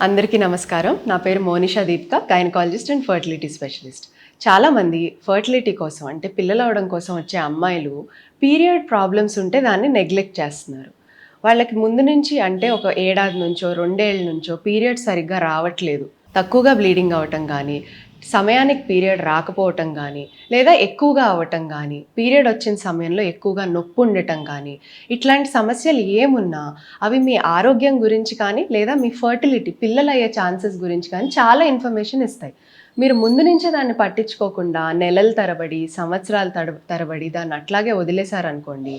అందరికీ నమస్కారం. నా పేరు Monisha Deepka gynaecologist and fertility specialist చాలామంది ఫర్టిలిటీ కోసం అంటే పిల్లలు అవడం కోసం వచ్చే అమ్మాయిలు పీరియడ్ ప్రాబ్లమ్స్ ఉంటే దాన్ని నెగ్లెక్ట్ చేస్తున్నారు. వాళ్ళకి ముందు నుంచి అంటే ఒక ఏడాది నుంచో రెండేళ్ళ నుంచో పీరియడ్ సరిగ్గా రావట్లేదు. తక్కువగా బ్లీడింగ్ అవ్వటం కానీ సమయానికి పీరియడ్ రాకపోవటం కానీ లేదా ఎక్కువగా అవ్వటం కానీ పీరియడ్ వచ్చిన సమయంలో ఎక్కువగా నొప్పి ఉండటం కానీ ఇట్లాంటి సమస్యలు ఏమున్నా అవి మీ ఆరోగ్యం గురించి కానీ లేదా మీ ఫర్టిలిటీ పిల్లలు అయ్యే ఛాన్సెస్ గురించి కానీ చాలా ఇన్ఫర్మేషన్ ఇస్తాయి. మీరు ముందు నుంచే దాన్ని పట్టించుకోకుండా నెలల తరబడి సంవత్సరాల తడ తరబడి దాన్ని అట్లాగే వదిలేశారనుకోండి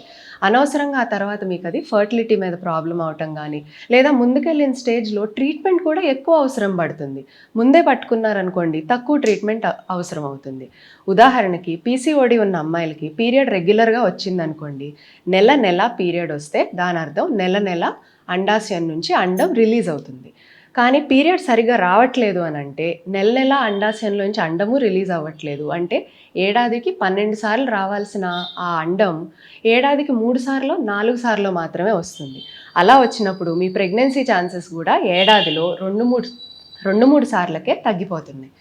అనవసరంగా ఆ తర్వాత మీకు అది ఫర్టిలిటీ మీద ప్రాబ్లం అవటం కానీ లేదా ముందుకెళ్ళిన స్టేజ్లో ట్రీట్మెంట్ కూడా ఎక్కువ అవసరం పడుతుంది. ముందే పట్టుకున్నారనుకోండి తక్కువ ట్రీట్మెంట్ అవసరం అవుతుంది. ఉదాహరణకి పీసీఓడి ఉన్న అమ్మాయిలకి పీరియడ్ రెగ్యులర్గా వచ్చిందనుకోండి నెల నెల పీరియడ్ వస్తే దాని అర్థం నెల నెల అండాశయం నుంచి అండం రిలీజ్ అవుతుంది. కానీ పీరియడ్ సరిగా రావట్లేదు అని అంటే నెల నెల అండాశయంలోంచి అండము రిలీజ్ అవ్వట్లేదు. అంటే ఏడాదికి పన్నెండు సార్లు రావాల్సిన ఆ అండం ఏడాదికి మూడు సార్లు నాలుగు సార్లు మాత్రమే వస్తుంది. అలా వచ్చినప్పుడు మీ ప్రెగ్నెన్సీ ఛాన్సెస్ కూడా ఏడాదిలో రెండు మూడు రెండు మూడు సార్లకే తగ్గిపోతున్నాయి.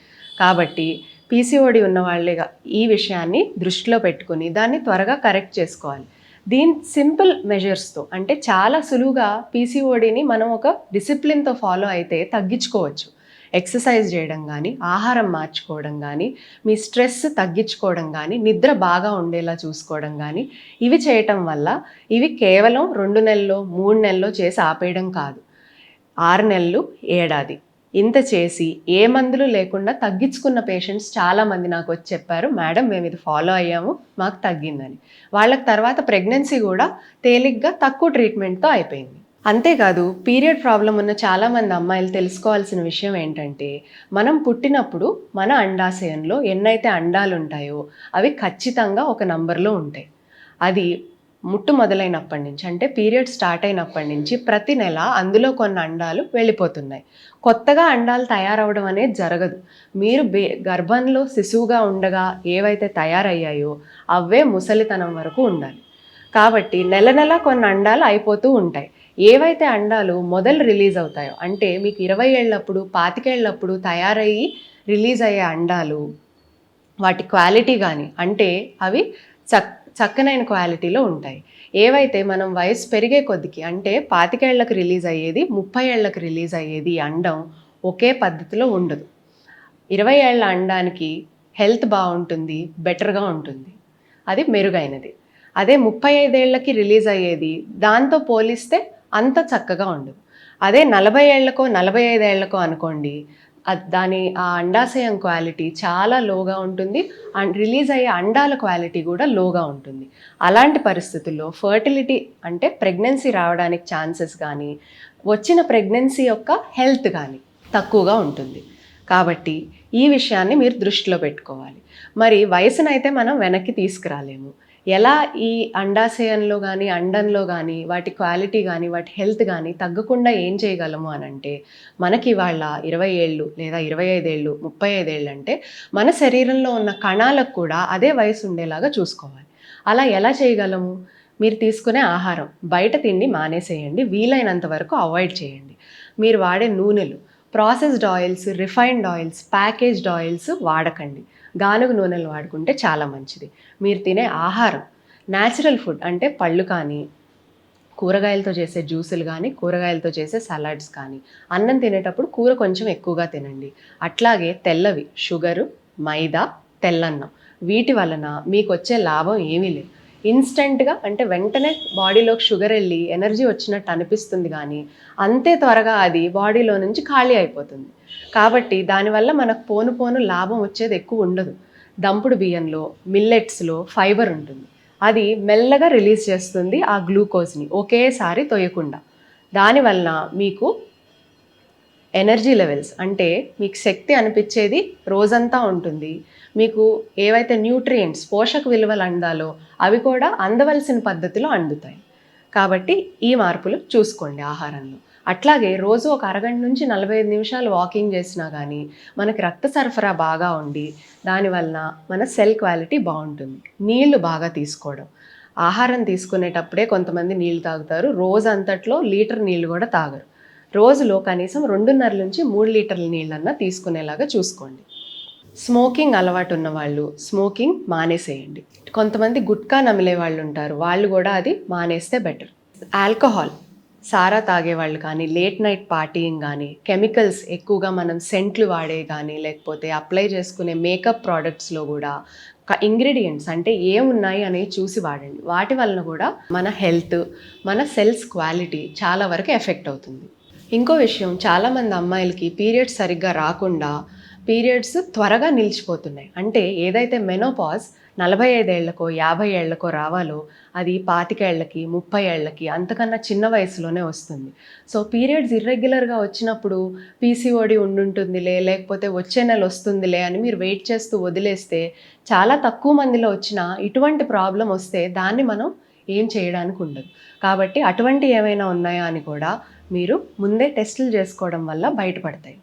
కాబట్టి పీసీఓడి ఉన్న వాళ్ళే ఈ విషయాన్ని దృష్టిలో పెట్టుకుని దాన్ని త్వరగా కరెక్ట్ చేసుకోవాలి. దీని సింపుల్ మెజర్స్తో అంటే చాలా సులువుగా పీసీఓడిని మనం ఒక డిసిప్లిన్తో ఫాలో అయితే తగ్గించుకోవచ్చు. ఎక్సర్సైజ్ చేయడం కానీ ఆహారం మార్చుకోవడం కానీ మీ స్ట్రెస్ తగ్గించుకోవడం కానీ నిద్ర బాగా ఉండేలా చూసుకోవడం కానీ ఇవి చేయటం వల్ల ఇవి కేవలం రెండు నెలల్లో మూడు నెలల్లో చేసి ఆపేయడం కాదు. ఆరు నెలలు ఏడాది. ఇంత చేసి ఏ మందులు లేకుండా తగ్గించుకున్న పేషెంట్స్ చాలామంది నాకు వచ్చి చెప్పారు మేడం మేము ఇది ఫాలో అయ్యాము మాకు తగ్గిందని. వాళ్ళకి తర్వాత ప్రెగ్నెన్సీ కూడా తేలిగ్గా తక్కువ ట్రీట్మెంట్తో అయిపోయింది. అంతేకాదు పీరియడ్ ప్రాబ్లం ఉన్న చాలామంది అమ్మాయిలు తెలుసుకోవాల్సిన విషయం ఏంటంటే మనం పుట్టినప్పుడు మన అండాశయంలో ఎన్నైతే అండాలు ఉంటాయో అవి ఖచ్చితంగా ఒక నంబర్లో ఉంటాయి. అది ముట్టు మొదలైనప్పటి నుంచి అంటే పీరియడ్ స్టార్ట్ అయినప్పటి నుంచి ప్రతి నెల అందులో కొన్ని అండాలు వెళ్ళిపోతున్నాయి. కొత్తగా అండాలు తయారవడం అనేది జరగదు. మీరు బే గర్భంలో శిశువుగా ఉండగా ఏవైతే తయారయ్యాయో అవే ముసలితనం వరకు ఉండాలి. కాబట్టి నెల నెల కొన్ని అండాలు అయిపోతూ ఉంటాయి. ఏవైతే అండాలు మొదలు రిలీజ్ అవుతాయో అంటే మీకు ఇరవై ఏళ్ళప్పుడు పాతికేళ్ళప్పుడు తయారయ్యి రిలీజ్ అయ్యే అండాలు వాటి క్వాలిటీ కానీ అంటే అవి చక్ చక్కనైన క్వాలిటీలో ఉంటాయి. ఏవైతే మనం వయసు పెరిగే కొద్దికి అంటే పాతికేళ్ళకు రిలీజ్ అయ్యేది ముప్పై ఏళ్ళకి రిలీజ్ అయ్యేది అండం ఒకే పద్ధతిలో ఉండదు. ఇరవై ఏళ్ళ అండానికి హెల్త్ బాగుంటుంది బెటర్గా ఉంటుంది. అది మెరుగైనది. అదే ముప్పై ఐదేళ్ళకి రిలీజ్ అయ్యేది దాంతో పోలిస్తే అంత చక్కగా ఉండదు. అదే నలభై ఏళ్ళకో నలభై ఐదేళ్ళకో అనుకోండి దాని ఆ అండాశయం క్వాలిటీ చాలా లోగా ఉంటుంది. అండ్ రిలీజ్ అయ్యే అండాల క్వాలిటీ కూడా లోగా ఉంటుంది. అలాంటి పరిస్థితుల్లో ఫర్టిలిటీ అంటే ప్రెగ్నెన్సీ రావడానికి ఛాన్సెస్ కానీ వచ్చిన ప్రెగ్నెన్సీ యొక్క హెల్త్ కానీ తక్కువగా ఉంటుంది. కాబట్టి ఈ విషయాన్ని మీరు దృష్టిలో పెట్టుకోవాలి. మరి వయసునైతే మనం వెనక్కి తీసుకురాలేము. ఎలా ఈ అండాశయంలో కానీ అండంలో కానీ వాటి క్వాలిటీ కానీ వాటి హెల్త్ కానీ తగ్గకుండా ఏం చేయగలము అని అంటే మనకి వాళ్ళ ఇరవై ఏళ్ళు లేదా ఇరవై ఐదేళ్ళు ముప్పై ఐదేళ్ళు అంటే మన శరీరంలో ఉన్న కణాలకు కూడా అదే వయసు ఉండేలాగా చూసుకోవాలి. అలా ఎలా చేయగలము? మీరు తీసుకునే ఆహారం బయట తిండి మానేసేయండి వీలైనంత వరకు అవాయిడ్ చేయండి. మీరు వాడే నూనెలు processed oils refined oils packaged oils వాడకండి. గానుగ నూనెలు వాడుకుంటే చాలా మంచిది. మీరు తినే ఆహారం న్యాచురల్ ఫుడ్ అంటే పళ్ళు కానీ కూరగాయలతో చేసే జ్యూసులు కానీ కూరగాయలతో చేసే సలాడ్స్ కానీ అన్నం తినేటప్పుడు కూర కొంచెం ఎక్కువగా తినండి. అట్లాగే తెల్లవి షుగరు మైదా తెల్లన్నం వీటి వలన మీకు వచ్చే లాభం ఏమీ లేదు. ఇన్స్టెంట్గా అంటే వెంటనే బాడీలోకి షుగర్ వెళ్ళి ఎనర్జీ వచ్చినట్టు అనిపిస్తుంది కానీ అంతే త్వరగా అది బాడీలో నుంచి ఖాళీ అయిపోతుంది. కాబట్టి దానివల్ల మనకు పోను పోను లాభం వచ్చేది ఎక్కువ ఉండదు. దంపుడు బియ్యంలో మిల్లెట్స్లో ఫైబర్ ఉంటుంది. అది మెల్లగా రిలీజ్ చేస్తుంది ఆ గ్లూకోజ్ని ఒకేసారి తొయ్యకుండా దానివల్ల మీకు ఎనర్జీ లెవెల్స్. అంటే మీకు శక్తి అనిపించేది రోజంతా ఉంటుంది. మీకు ఏవైతే న్యూట్రియంట్స్ పోషక విలువలు అందాలో అవి కూడా అందవలసిన పద్ధతిలో అందుతాయి. కాబట్టి ఈ మార్పులు చూసుకోండి ఆహారంలో. అట్లాగే రోజు ఒక అరగంట నుంచి నలభై ఐదు నిమిషాలు వాకింగ్ చేసినా కానీ మనకి రక్త సరఫరా బాగా ఉండి దానివలన మన సెల్ క్వాలిటీ బాగుంటుంది. నీళ్ళు బాగా తీసుకోవడం. ఆహారం తీసుకునేటప్పుడే కొంతమంది నీళ్ళు తాగుతారు. రోజు అంతట్లో లీటర్ నీళ్ళు కూడా తాగరు. రోజులో కనీసం రెండున్నర నుంచి మూడు లీటర్ల నీళ్ళన్నా తీసుకునేలాగా చూసుకోండి. స్మోకింగ్ అలవాటు ఉన్న వాళ్ళు స్మోకింగ్ మానేసేయండి. కొంతమంది గుట్కా నమిలే వాళ్ళు ఉంటారు. వాళ్ళు కూడా అది మానేస్తే బెటర్. ఆల్కహాల్ సారా తాగేవాళ్ళు కానీ లేట్ నైట్ పార్టీయింగ్ కానీ కెమికల్స్ ఎక్కువగా మనం సెంట్లు వాడే కానీ లేకపోతే అప్లై చేసుకునే మేకప్ ప్రోడక్ట్స్లో కూడా ఇంగ్రీడియంట్స్ అంటే ఏమున్నాయి అనేవి చూసి వాడండి. వాటి వలన కూడా మన హెల్త్ మన సెల్స్ క్వాలిటీ చాలా వరకు ఎఫెక్ట్ అవుతుంది. ఇంకో విషయం చాలామంది అమ్మాయిలకి పీరియడ్స్ సరిగ్గా రాకుండా పీరియడ్స్ త్వరగా నిలిచిపోతున్నాయి. అంటే ఏదైతే మెనోపాజ్ నలభై ఐదేళ్ళకో యాభై ఏళ్ళకో రావాలో అది పాతికేళ్ళకి ముప్పై ఏళ్ళకి అంతకన్నా చిన్న వయసులోనే వస్తుంది. సో పీరియడ్స్ ఇర్రెగ్యులర్గా వచ్చినప్పుడు పీసీఓడి ఉండుంటుందిలే లేకపోతే వచ్చే నెల వస్తుందిలే అని మీరు వెయిట్ చేస్తూ వదిలేస్తే చాలా తక్కువ మందిలో వచ్చిన ఇటువంటి ప్రాబ్లం వస్తే దాన్ని మనం ఏం చేయడానికి ఉండదు. కాబట్టి అటువంటి ఏమైనా ఉన్నాయా అని కూడా మీరు ముందే టెస్టులు చేసుకోవడం వల్ల బయటపడతాయి.